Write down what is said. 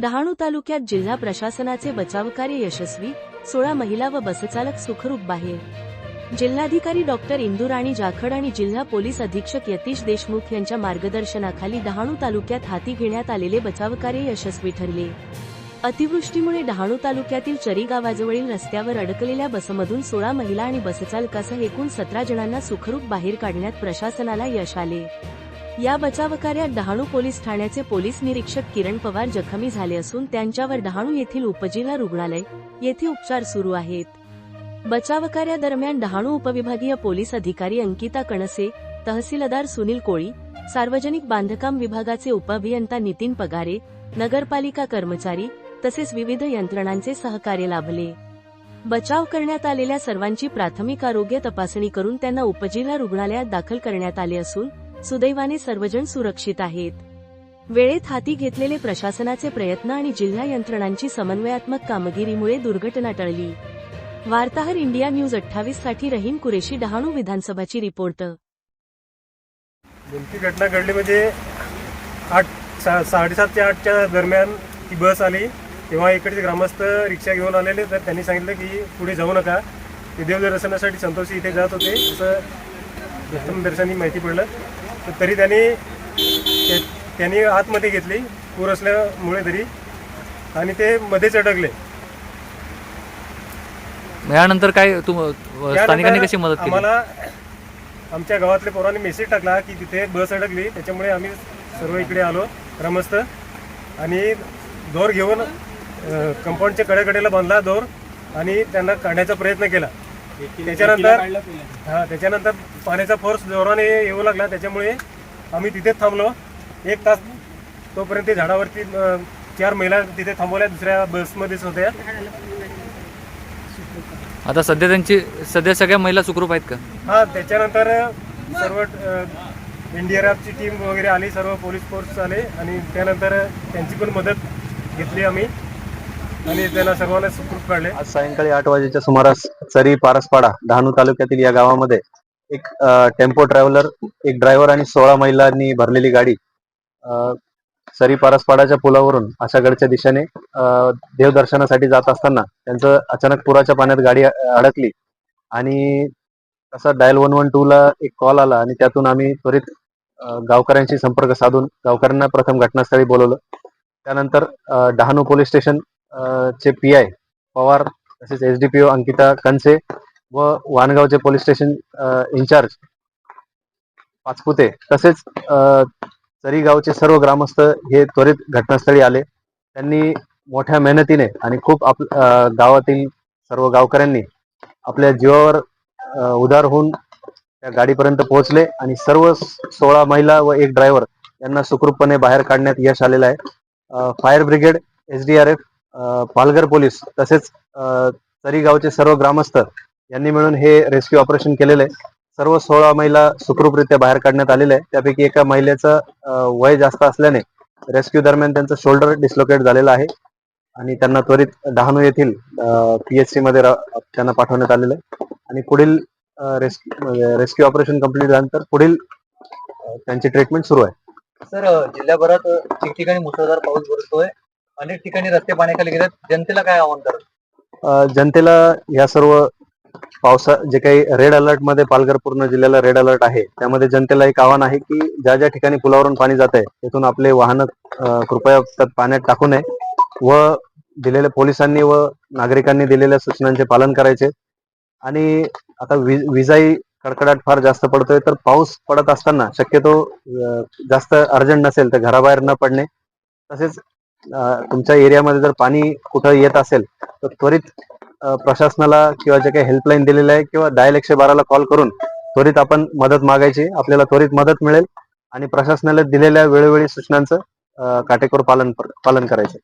डहाणू तालुक्यात जिल्हा प्रशासनाचे बचावकार्य यशस्वी सोळा महिला व बसचालक सुखरूप बाहेर. जिल्हाधिकारी डॉक्टर इंदुराणी जाखड आणि जिल्हा पोलीस अधीक्षक यतीश देशमुख यांच्या मार्गदर्शनाखाली डहाणू तालुक्यात हाती घेण्यात आलेले बचावकार्य यशस्वी ठरले. अतिवृष्टीमुळे डहाणू तालुक्यातील चरी गावाजवळील रस्त्यावर अडकलेल्या बसमधून सोळा महिला आणि बसचालकासह एकूण सतरा जणांना सुखरूप बाहेर काढण्यात प्रशासनाला यश आले. या बचावकार्यात डहाणू पोलीस ठाण्याचे पोलीस निरीक्षक किरण पवार जखमी झाले असून त्यांच्यावर डहाणू येथील उपजिल्हा रुग्णालय येथे उपचार सुरू आहेत. बचावकार्यादरम्यान डहाणू उपविभागीय पोलीस अधिकारी अंकिता कणसे तहसीलदार सुनील कोळी सार्वजनिक बांधकाम विभागाचे उपअभियंता नितीन पगारे नगरपालिका कर्मचारी तसेच विविध यंत्रणांचे सहकार्य लाभले. बचाव करण्यात आलेल्या सर्वांची प्राथमिक आरोग्य तपासणी करून त्यांना उपजिल्हा रुग्णालयात दाखल करण्यात आले असून सुदैवाने सर्वजण सुरक्षित आहेत. वेळेत हाती घेतलेले प्रशासनाचे प्रयत्न आणि जिल्हा यंत्रणांची समन्वयात्मक कामगिरीमुळे दुर्घटना टळली. वार्ताहर इंडिया न्यूज अठ्ठावीससाठी रहीम कुरेशी डहाणू विधानसभाची रिपोर्ट. नेमकी घटना घडली म्हणजे आठ सा साडेसात ते आठच्या दरम्यान ती बस आली. तेव्हा इकडचे ग्रामस्थ रिक्षा घेऊन आलेले तर त्यांनी सांगितलं की पुढे जाऊ नका. ते देवदर्शनासाठी संतोषी इथे जात होते असं प्रथम दर्शनी माहिती पडलं. तर तरी त्यांनी त्यांनी आतमध्ये घेतली पूर असल्यामुळे तरी. आणि ते मध्येच अडकले. यानंतर काय तुम स्थानिकांनी कशी मदत केली? आम्हाला आमच्या गावातल्या पोरांनी मेसेज टाकला की तिथे बस अडकली त्याच्यामुळे आम्ही सर्व इकडे आलो ग्रामस्थ. आणि दोर घेऊन कंपाऊंडच्या कडेकडेला बांधला दोर आणि त्यांना काढण्याचा प्रयत्न केला. त्याच्यानंतर हा त्याच्यानंतर पाण्याचा फोर्स जोराने येऊ लागला. त्याच्यामुळे आम्ही तिथेच थांबलो. एक तास तोपर्यंत ते झाडावरती चार महिला तिथे थांबवल्या. दुसऱ्या बसमध्येच होत्या. आता सध्या त्यांची सध्या सगळ्या महिला सुखरूप आहेत का? हा त्याच्यानंतर सर्व एनडीआरएफची टीम वगैरे आली. सर्व पोलीस फोर्स आले आणि त्यानंतर त्यांची पण मदत घेतली आम्ही. आणि त्याला सर्वांना सुखरूप काढले. आज सायंकाळी आठ वाजेच्या सुमारास चरी पारसपाडा डहाणू तालुक्यातील या गावामध्ये एक टेम्पो ट्रॅव्हलर एक ड्रायव्हर आणि सोळा महिलांनी भरलेली गाडी अ, सरी पारसपाडाच्या पुलावरून आशागडच्या दिशेने देवदर्शनासाठी जात असताना त्यांचं अचानक पुराच्या पाण्यात गाडी अडकली. आणि तसा डायल वन वन टू ला एक कॉल आला आणि त्यातून आम्ही त्वरित गावकऱ्यांशी संपर्क साधून गावकऱ्यांना प्रथम घटनास्थळी बोलवलं. त्यानंतर डहाणू पोलीस स्टेशन चे पी आय पवार तसेच एसडीपीओ अंकिता कनसे व वाणगावचे पोलीस स्टेशन इन्चार्ज पाचपुते तसेच अ, गावचे सर्व ग्रामस्थ हे त्वरित घटनास्थळी आले. त्यांनी मोठ्या मेहनतीने आणि खूप आप गावातील सर्व गावकऱ्यांनी आपल्या जीवावर उदार होऊन त्या गाडीपर्यंत पोहोचले आणि सर्व सोळा महिला व एक ड्रायव्हर यांना सुखरूपपणे बाहेर काढण्यात यश आलेलं आहे. फायर ब्रिगेड एसडीआरएफ अ, पालघर पोलीस तसेच अ, तरी गावचे सर्व ग्रामस्थ यांनी मिळून हे रेस्क्यू ऑपरेशन केलेलं आहे. सर्व सोळा महिला सुखरूपरित्या बाहेर काढण्यात आलेल्या आहे. त्यापैकी एका महिलेचं वय जास्त असल्याने रेस्क्यू दरम्यान त्यांचं शोल्डर डिस्लोकेट झालेलं आहे आणि त्यांना त्वरित डहाणू येथील पीएचसी मध्ये त्यांना पाठवण्यात आलेलं आहे. आणि पुढील रेस्क्यू म्हणजे रेस्क्यू ऑपरेशन कंप्लीट झाल्यानंतर पुढील त्यांची ट्रीटमेंट सुरू आहे. सर जिल्ह्याभरात ठिकठिकाणी मुसळधार पाऊस बरसतोय अनेक ठिकाणी रस्ते पाण्याखाली गेलेत. जनतेला काय आव्हान करत जनतेला या सर्व पावसा जे काही रेड अलर्टमध्ये पालघर पूर्ण जिल्ह्याला रेड अलर्ट आहे त्यामध्ये जनतेला एक आव्हान आहे की ज्या ज्या ठिकाणी पुलावरून पाणी जात आहे तिथून आपले वाहन कृपया त्यात पाण्यात टाकू नये व दिलेल्या पोलिसांनी व नागरिकांनी दिलेल्या सूचनांचे पालन करायचे. आणि आता विजाई विजाही कडकडाट फार जास्त पडतोय तर पाऊस पडत असताना शक्यतो जास्त अर्जंट नसेल तर घराबाहेर न पडणे. तसेच तुमच्या एरियामध्ये जर पाणी कुठं येत असेल तर त्वरित प्रशासनाला किंवा जे काही हेल्पलाईन दिलेलं आहे किंवा डायल एकशे बाराला कॉल करून त्वरित आपण मदत मागायची. आपल्याला त्वरित मदत मिळेल आणि प्रशासनाला दिलेल्या वेळोवेळी सूचनांचं काटेकोर पालन पालन करायचं.